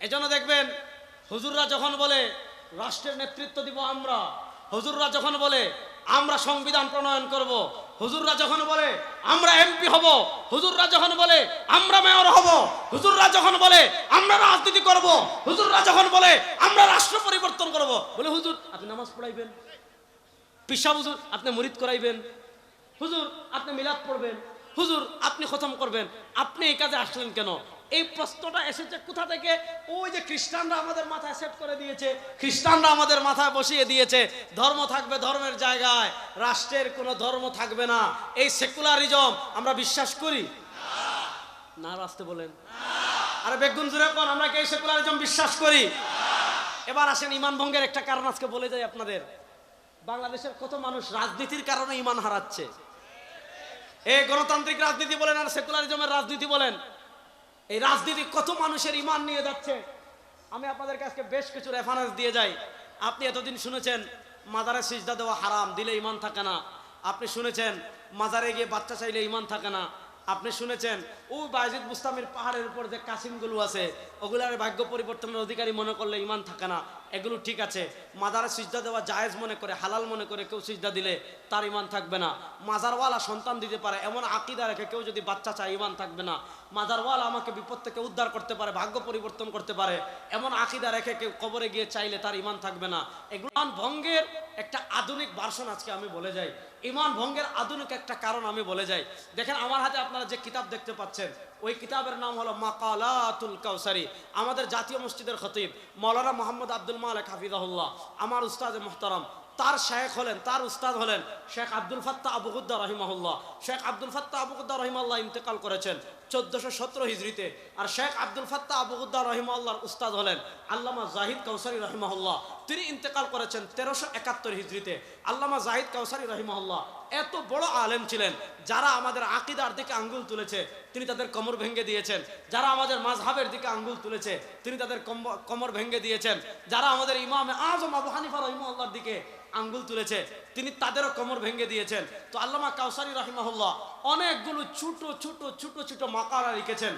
এজন্য দেখবেন, হুজুররা যখন বলে, রাষ্ট্রের নেতৃত্ব দিব আমরা, হুজুররা যখন বলে, আমরা সংবিধান প্রণয়ন করব, হুজুররা যখন বলে, আমরা এমপি হব, হুজুররা যখন বলে, আমরা মেয়র হব, হুজুররা যখন বলে, আমরা রাজনীতি করব, হুজুররা যখন বলে, আমরা রাষ্ট্র পরিবর্তন করব, বলে, হুজুর, আপনি নামাজ পড়াইবেন পিসা হুজুর, আপনি মুরিদ করাইবেন, হুজুর, আপনি মিলাদ পড়বেন, হুজুর, আপনি খতম করবেন, আপনি এই কাজে আসলেন কেন? এই প্রশ্নটা এসেছে কোথা থেকে? ওই যে খ্রিস্টানরা আমাদের মাথায় সেট করে দিয়েছে খ্রিস্টানরা আমাদের মাথায় বসিয়ে দিয়েছে ধর্ম থাকবে ধর্মের জায়গায় রাষ্ট্রের কোনো ধর্ম থাকবে না। এই সেকুলারিজম আমরা বিশ্বাস করি? না। রাস্তে বলেন। আরে বেগুন জুড়ে কোন আমরা কি এই সেকুলারিজম বিশ্বাস করি? এবার আসেন ইমান ভঙ্গের একটা কারণ আজকে বলে যাই আপনাদের। বাংলাদেশের কত মানুষ রাজনীতির কারণে ইমান হারাচ্ছে? এই গণতান্ত্রিক রাজনীতি বলেন আর সেকুলারিজমের রাজনীতি বলেন। এই রাজনীতি কত মানুষের ইমান নিয়ে যাচ্ছে? আমি আপনাদেরকে আজকে বেশ কিছু রেফারেন্স দিয়ে যাই। আপনি এতদিন শুনেছেন, মাজারে সিজদা দেওয়া হারাম, দিলে ইমান থাকে না। আপনি শুনেছেন, মাজারে গিয়ে বাচ্চা চাইলে ইমান থাকে না। আপনি শুনেছেন, ও বাইজিদ মুস্তামির পাহাড়ের উপর যে কাসিমগুলো আছে, ওগুলার ভাগ্য পরিবর্তনের অধিকারী মনে করলে ইমান থাকে না। এগুলো ঠিক আছে। মাজারে সিজদা দেওয়া জায়েজ মনে করে, হালাল মনে করে কেউ সিজদা দিলে তার ইমান থাকবে না। মাজারওয়ালা সন্তান দিতে পারে, এমন আকিদা রেখে কেউ যদি বাচ্চা চায় ইমান থাকবে না। মাজারওয়ালা আমাকে বিপদ থেকে উদ্ধার করতে পারে, ভাগ্য পরিবর্তন করতে পারে। এমন আকিদা রেখে কেউ কবরে গিয়ে চাইলে তার ইমান থাকবে না। এগুলো ভঙ্গের একটা আধুনিক ভার্সন আজকে আমি বলে যাই। ইমান ভঙ্গের আধুনিক একটা কারণ আমি বলে যাই। দেখেন, আমার হাতে আপনারা যে কিতাব দেখতে পাচ্ছেন ওই কিতাবের নাম হলো মাকালাতুল কাউসারি, আমাদের জাতীয় মসজিদের খতিব, মৌলানা মোহাম্মদ আব্দুল মালিক হাফিজাহুল্লাহ, আমার উস্তাদ মোহতারাম, তার শেখ হলেন, তার উস্তাদ হলেন শেখ আব্দুল ফাত্তা আবুগুদ্দা রহিমাহুল্লাহ। শেখ আব্দুল ফাত্তা আবুগুদ্দা রহিমাল্লাহ ইন্তেকাল করেছেন। চোদ্দশো সতেরো হিজড়িতে। আর শেখ আব্দুল ফাত্তা আবুগুদ্দা রহিমাল্লাহর উস্তাদ হলেন আল্লামা জাহিদ কাউসারি রহিমাহুল্লাহ। তিনি ইন্তেকাল করেছেন তেরোশো একাত্তর হিজড়িতে। আল্লামা জাহিদ কাউসারি রহিমাহুল্লাহ এত বড় আলেম ছিলেন, যারা আমাদের আকিদার দিকে আঙ্গুল তুলেছে, তিনি তাদের কমর ভেঙে দিয়েছেন। যারা আমাদের মাঝহাবের দিকে আঙ্গুল তুলেছে, তিনি তাদের কমর কোমর ভেঙে দিয়েছেন। যারা আমাদের ইমামে আজম আবু হানিফা রহিমাল্লাহর দিকে আঙ্গুল তুলেছে তিনি তাদেরও কোমর ভেঙে দিয়েছেন। তো আল্লামা কাউসারি রহিমাহুল্লাহ অনেকগুলো ছোট ছোট ছোট ছোট মাকারা লিখেছেন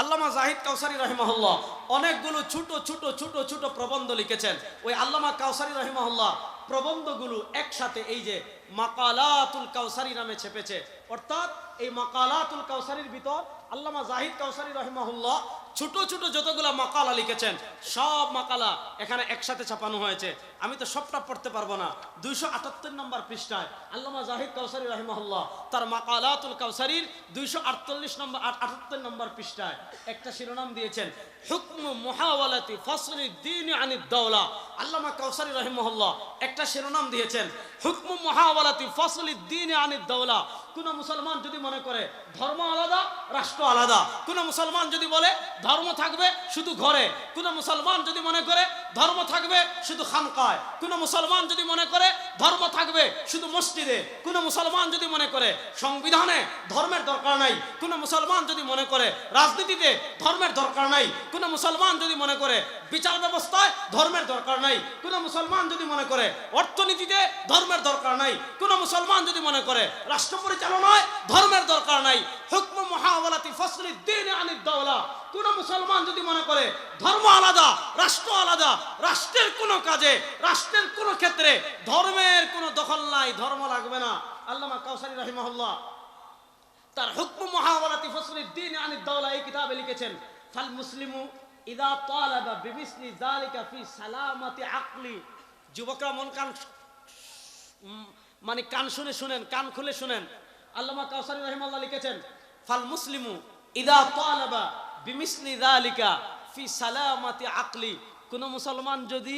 আল্লামা জাহিদ কাউসারি রহিমাহুল্লাহ অনেকগুলো ছোট ছোট ছোট ছোট প্রবন্ধ লিখেছেন। ওই আল্লামা কাউসারি রহিমাহুল্লাহ প্রবন্ধগুলো একসাথে এই যে মাকালাতুল কাউসারি নামে ছেপেছে। অর্থাৎ এই মাকালাতুল কাউসারির ভিতর আল্লামা জাহিদ কাউসারি রহিমাহুল্লাহ ছোট ছোট যতগুলো মাকালা লিখেছেন, সব মাকালা এখানে একসাথে ছাপানো হয়েছে। আমি তো সবটা পড়তে পারব না। দুইশো আটাত্তর নম্বর পৃষ্ঠায় আল্লামা জাহিদ কাউসারি রহিমাহুল্লাহ তার মাকালাতুল কাউসারির দুইশো আটচল্লিশ নম্বর আটাত্তর নম্বর পৃষ্ঠায় একটা শিরোনাম দিয়েছেন, হুকম মুহাওয়ালাতি ফসলি দিন আনি দৌলা আল্লামা কাউসারি রহিমাহুল্লাহ একটা শিরোনাম দিয়েছেন, হুকম মুহাওয়ালাতি ফসলি দিন আনি দৌলা কোন মুসলমান যদি মনে করে ধর্ম আলাদা, রাষ্ট্র আলাদা। কোন মুসলমান যদি বলে ধর্ম থাকবে শুধু ঘরে। কোন মুসলমান যদি মনে করে ধর্ম থাকবে শুধু খানকায়। কোন মুসলমান যদি মনে করে ধর্ম থাকবে শুধু মসজিদে, কোন মুসলমান যদি মনে করে সংবিধানে ধর্মের দরকার নাই, কোন মুসলমান যদি মনে করে রাজনীতিতে ধর্মের দরকার নাই, কোন মুসলমান যদি মনে করে বিচার ব্যবস্থায় ধর্মের দরকার নাই, কোন মুসলমান যদি মনে করে অর্থনীতিতে ধর্মের দরকার নাই, কোন মুসলমান যদি মনে করে রাষ্ট্র পরিচালনায় ধর্মের দরকার নাই, হুকম মহাওয়ালাতি ফসলি দিন আনিদ দাওলা, কোন মুসলমান যদি মনে করে ধর্ম আলাদা, রাষ্ট্র আলাদা রাষ্ট্রের কোন কাজে, রাষ্ট্রের কোন ক্ষেত্রে ধর্মের কোনো দখল নাই, ধর্ম লাগবে না। আল্লামা কাউসারি রহিমাহুল্লাহ তার হুকম মহাওয়ালাতি ফসলি দিন আনিদ দাওলা এই কিতাবে লিখেছেন, ফাল মুসলিমু ইদা তালাবা বিমিসলি যালিকা ফি সালামাতি আকলি। যুবকরা মন কান মানে কান শুনে শুনেন, কান খুলে শুনেন। আল্লামা কাউসারি রহিমাল্লাহ লিখেছেন, ফাল মুসলিমু ইদা তালাবা বিমিসলি যালিকা ফি সালামাতি আকলি। কোন মুসলমান যদি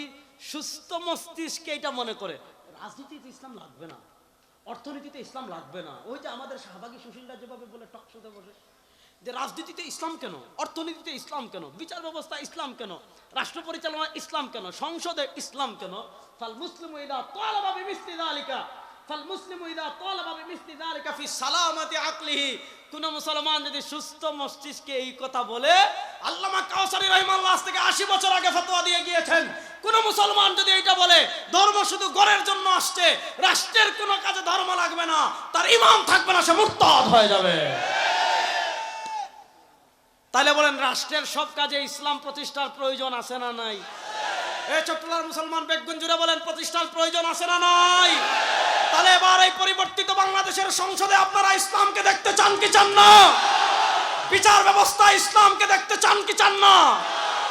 সুস্থ মস্তিষ্কে এটা মনে করে, রাজনীতিতে ইসলাম লাগবে না, অর্থনীতিতে ইসলাম লাগবে না, ওই যে আমাদের শাহবাগী সুশীলরা যেভাবে বলে টকশোতে বসে, যে রাজনীতিতে ইসলাম কেন, অর্থনীতিতে ইসলাম কেন, বিচার ব্যবস্থা ইসলাম কেন, রাষ্ট্র পরিচালনা ইসলাম কেন, সংসদে ইসলাম কেন, ফাল মুসলিম ইদা তালাবা বিমিসলি যালিকা ফাল মুসলিম ইদা তালাবা বিমিসলি যালিকা ফি সালামাতি আকলিহি। কোন মুসলমান যদি সুস্থ মস্তিষ্কে এই কথা বলে আল্লামা কাউসারি থেকে আশি বছর আগে ফতোয়া দিয়ে গিয়েছেন। কোন মুসলমান যদি এটা বলে, ধর্ম শুধু গড়ের জন্য আসছে, রাষ্ট্রের কাজে ধর্ম লাগবে না, তার ইমাম থাকবে না, সে মুরতাদ হয়ে যাবে। তাহলে বলেন, রাষ্ট্রের সব কাজে ইসলাম প্রতিষ্ঠার প্রয়োজন আছে না নাই? এই চট্টলার মুসলমান বেগুন জুড়ে বলেন, প্রতিষ্ঠার প্রয়োজন আছে না নাই? তাহলে এবার এই পরিবর্তিত বাংলাদেশের সংসদে আপনারা ইসলামকে দেখতে চান কি চান না? বিচার ব্যবস্থা ইসলামকে দেখতে চান কি চান না?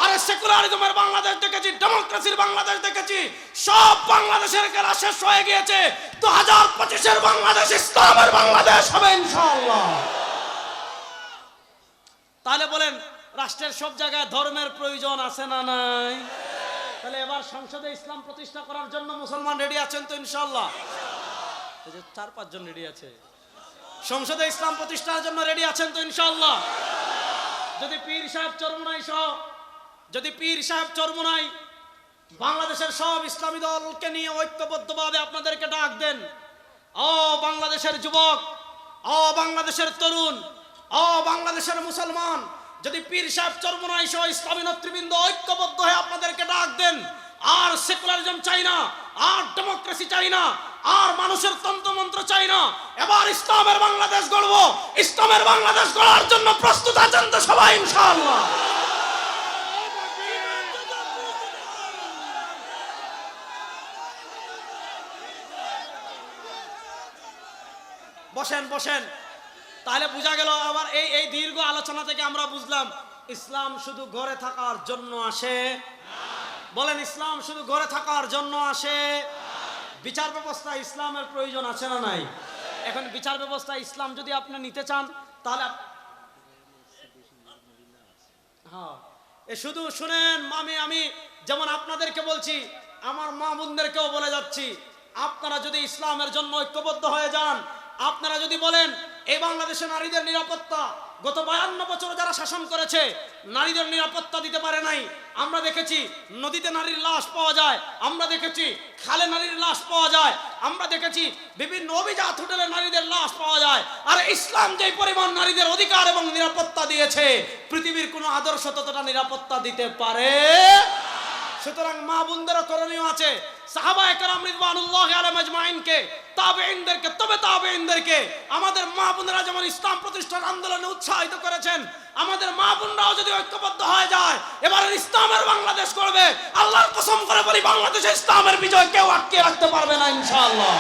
আরে সেকুলারিজমের বাংলাদেশ দেখেছি, ডেমোক্রেসির বাংলাদেশ দেখেছি, সব বাংলাদেশের খেলা শেষ হয়ে গিয়েছে। দু হাজার পঁচিশের বাংলাদেশ ইসলামের বাংলাদেশ হবে তাহলে বলেন, রাষ্ট্রের সব জায়গায় ধর্মের প্রয়োজন আছে না নাই? তাহলে এবার সংসদে ইসলাম প্রতিষ্ঠা করার জন্য মুসলমান রেডি আছেন তো ইনশাল্লাহ চার পাঁচজন রেডি আছে। সংসদে ইসলাম প্রতিষ্ঠার জন্য রেডি আছেন তো ইনশাল্লাহ যদি পীর সাহেব চরমনাই সহ যদি পীর সাহেব চরমনাই বাংলাদেশের সব ইসলামী দলকে নিয়ে ঐক্যবদ্ধভাবে আপনাদেরকে ডাক দেন। ও বাংলাদেশের যুবক ও বাংলাদেশের তরুণ ও বাংলাদেশের মুসলমান, যদি পীর সাহেব চরমনাই সহ ইসলামী নেতৃবৃন্দ ঐক্যবদ্ধ হয়ে আপনাদেরকে ডাক দেন। আর সেকুলারিজম চাই না, আর ডেমোক্রেসি চাই না আর মানুষের তন্ত্রমন্ত্র চাই না। এবার ইসলামের বাংলাদেশ গড়ব। ইসলামের বাংলাদেশ গড়ার জন্য প্রস্তুত আছেন তো সবাই, ইনশাআল্লাহ। বসেন বসেন। তাহলে বোঝা গেল আবার এই এই দীর্ঘ আলোচনা থেকে আমরা বুঝলাম, ইসলাম শুধু ঘরে থাকার জন্য আসে। বলেন, ইসলাম শুধু ঘরে থাকার জন্য আসে। বিচার ব্যবস্থা ইসলামের প্রয়োজন আছে না নাই? এখন বিচার ব্যবস্থা ইসলাম যদি আপনি নিতে চান, তাহলে হ্যাঁ। এ শুধু শুনেন, মামি, আমি যেমন আপনাদেরকে বলছি, আমার মা বোনদেরকেও বলে যাচ্ছি, আপনারা যদি ইসলামের জন্য ঐক্যবদ্ধ হয়ে যান, আপনারা যদি বলেন এই বাংলাদেশে নারীদের নিরাপত্তা, গত বায়ান্ন বছর যারা শাসন করেছে, নারীদের নিরাপত্তা দিতে পারে নাই। আমরা দেখেছি নদীতে নারীর লাশ পাওয়া যায়, আমরা দেখেছি খালে নারীর লাশ পাওয়া যায়, আমরা দেখেছি বিভিন্ন অভিজাত হোটেলে নারীদের লাশ পাওয়া যায়। আর ইসলাম যে পরিমাণ নারীদের অধিকার এবং নিরাপত্তা দিয়েছে, পৃথিবীর কোনো আদর্শ ততটা নিরাপত্তা দিতে পারে সুতরাং মা বোনদেরও করণীয় আছে। সাহাবা একরাম রিদওয়ানুল্লাহ আলাইহিম আজমাইনকে, তাবেঈনদেরকে, তবে তাবেঈনদেরকে আমাদের মা বোনেরা যেমন ইসলাম প্রতিষ্ঠার আন্দোলনে উৎসাহিত করেছেন, আমাদের মা বোনরাও যদি ঐক্যবদ্ধ হয়ে যায় এবারে ইসলামের বাংলাদেশ করবে। আল্লাহর কসম করে বলি, বাংলাদেশে ইসলামের বিজয় কেউ আটকে রাখতে পারবে না, ইনশাআল্লাহ।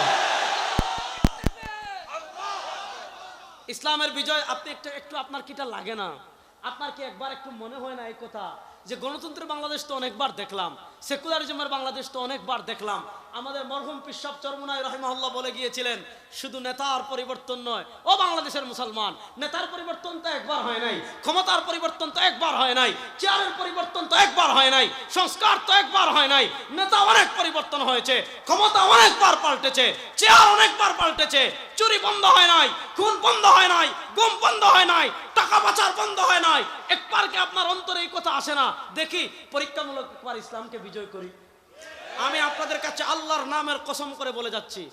ইসলামের বিজয়, আপনি একটু একটু আপনার কিটা লাগে না। আপনার কি একবার একটু মনে হয় না এই কথা? যে গণতন্ত্রের বাংলাদেশ তো অনেকবার দেখলাম সেকুলারিজমের বাংলাদেশ তো অনেকবার দেখলাম আমাদের মরহুম পিসাব চরমুনাই রহিমাহুল্লাহ বলে গিয়েছিলেন, শুধু নেতার পরিবর্তন নয়, ও বাংলাদেশের মুসলমান, নেতার পরিবর্তন তো একবার হয় নাই, ক্ষমতার পরিবর্তন তো একবার হয় নাই, চেয়ারের পরিবর্তন তো একবার হয় নাই, সংস্কার তো একবার হয় নাই, নেতা অনেক পরিবর্তন হয়েছে, ক্ষমতা অনেকবার পাল্টেছে, চেয়ার অনেকবার পাল্টেছে, চুরি বন্ধ হয় নাই, খুন বন্ধ হয় নাই, গুম বন্ধ হয় নাই, টাকা পাচার বন্ধ হয় নাই, একবার কি আপনার অন্তরে এই কথা আসে না? দেখি, পরীক্ষামূলক একবার ইসলামকে বিজয় করি। আমি আপনাদের কাছে আল্লাহর নামের কসম করে বলে যাচ্ছি।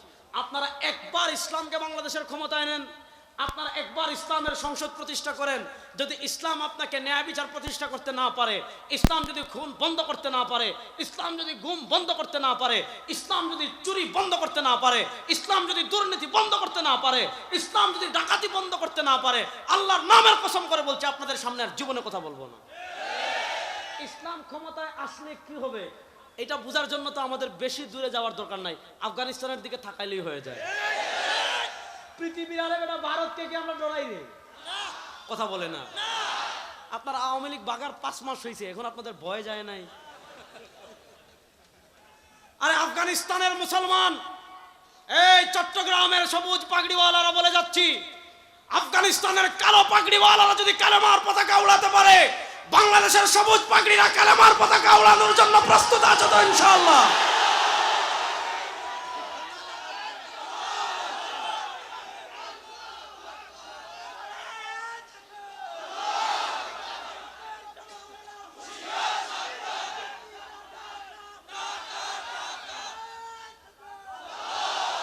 আপনারা একবার ইসলামকে বাংলাদেশের ক্ষমতায় নেন, আপনারা একবার ইসলামের সংসদ প্রতিষ্ঠা করেন। যদি ইসলাম আপনাকে ন্যায় বিচার প্রতিষ্ঠা করতে না পারে, ইসলাম যদি খুন বন্ধ করতে না পারে, ইসলাম যদি গুম বন্ধ করতে না পারে, ইসলাম যদি চুরি বন্ধ করতে না পারে, ইসলাম যদি দুর্নীতি বন্ধ করতে না পারে, ইসলাম যদি ডাকাতি বন্ধ করতে না পারে, আল্লাহর নামের কসম করে বলছে, আপনাদের সামনে আর জীবনে কথা বলব না। ইসলাম ক্ষমতায় আসলে কি হবে? এটা বোঝার জন্য তো আমাদের বেশি দূরে যাওয়ার দরকার নাই। আফগানিস্তানের দিকে থাকাইলেই হয়ে যায়। পৃথিবীর আরে বেটা, ভারতকে কি আমরা ডরাই রে? কথা বলে না। আপনার আওয়ামী লীগ বাগার পাঁচ মাস হয়েছে এখন আপনাদের ভয় যায় নাই। আরে আফগানিস্তানের মুসলমান, এই চট্টগ্রামের সবুজ পাগড়িওয়ালারা বলে যাচ্ছি, আফগানিস্তানের কালো পাগড়িওয়ালারা যদি কালেমার পতাকা উড়াতে পারে বাংলাদেশের সবুজ পাগড়িরা কালেমার পতাকা উড়ানোর জন্য প্রস্তুত আছে তো ইনশাআল্লাহ।